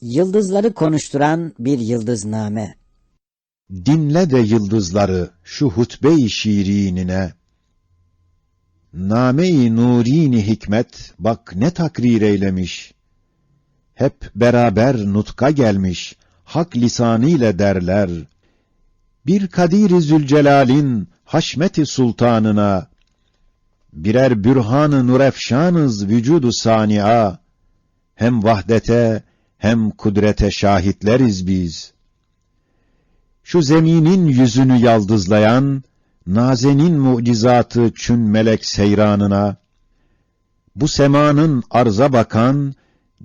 Yıldızları konuşturan bir yıldızname. Dinle de yıldızları şu hutbe-i şiirinine. Name-i nurini hikmet bak ne takrir eylemiş. Hep beraber nutka gelmiş, hak lisanıyla derler. Bir Kadir-i Zülcelal'in haşmeti sultanına, birer bürhan-ı nurefşanız vücudu sani'a, hem vahdete hem kudrete şahitleriz biz. Şu zeminin yüzünü yaldızlayan, nazenin mucizatı çün melek seyranına, bu semanın arza bakan,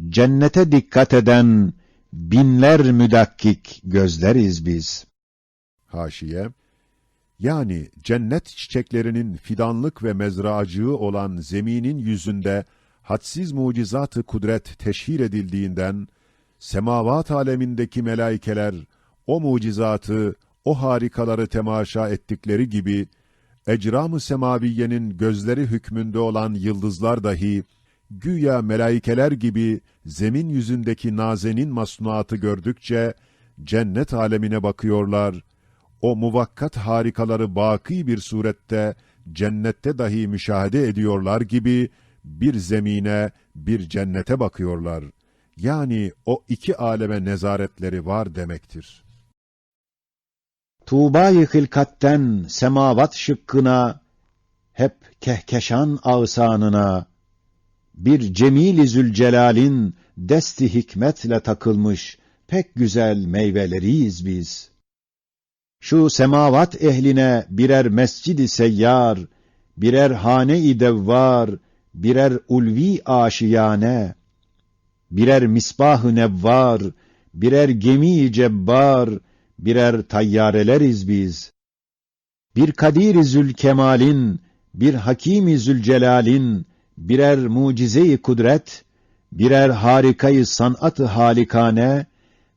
cennete dikkat eden, binler müdakkik gözleriz biz. Haşiye, yani cennet çiçeklerinin fidanlık ve mezracığı olan zeminin yüzünde hadsiz mucizatı kudret teşhir edildiğinden, semavat alemindeki melaikeler o mucizatı, o harikaları temaşa ettikleri gibi, ecram-ı semaviyenin gözleri hükmünde olan yıldızlar dahi, güya melaikeler gibi zemin yüzündeki nazenin masnuatı gördükçe, cennet alemine bakıyorlar, o muvakkat harikaları baki bir surette cennette dahi müşahede ediyorlar gibi bir zemine, bir cennete bakıyorlar. Yani o iki aleme nezaretleri var demektir. Tuğba-yı hilkatten semavat şıkkına, hep kehkeşan ağsanına, bir Cemil-i Zülcelal'in desti hikmetle takılmış pek güzel meyveleriyiz biz. Şu semavat ehline birer mescidi seyyar, birer hane-i devvar, birer ulvi aşiyane, birer misbah-ı nevvar, birer gemi-i cebbar, birer tayyareleriz biz. Bir Kadir-i Zülkemal'in, bir Hakim-i Zülcelal'in, birer mucize-i kudret, birer harikayı sanat-ı halikane,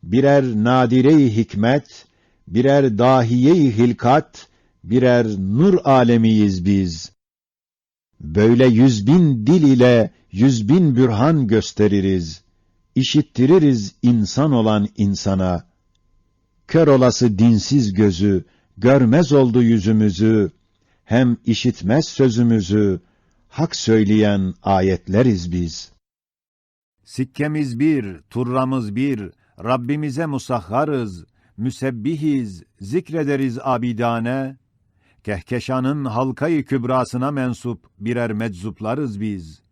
birer nadire-i hikmet, birer dahiye-i hilkat, birer nur alemiyiz biz. Böyle yüz bin dil ile yüz bin bürhan gösteririz. İşittiririz insan olan insana. Kör olası dinsiz gözü, görmez oldu yüzümüzü, hem işitmez sözümüzü, hak söyleyen ayetleriz biz. Sikkemiz bir, turramız bir, Rabbimize musahharız, müsebbihiz, zikrederiz abidane. Kehkeşanın halkayı kübrasına mensup birer meczuplarız biz.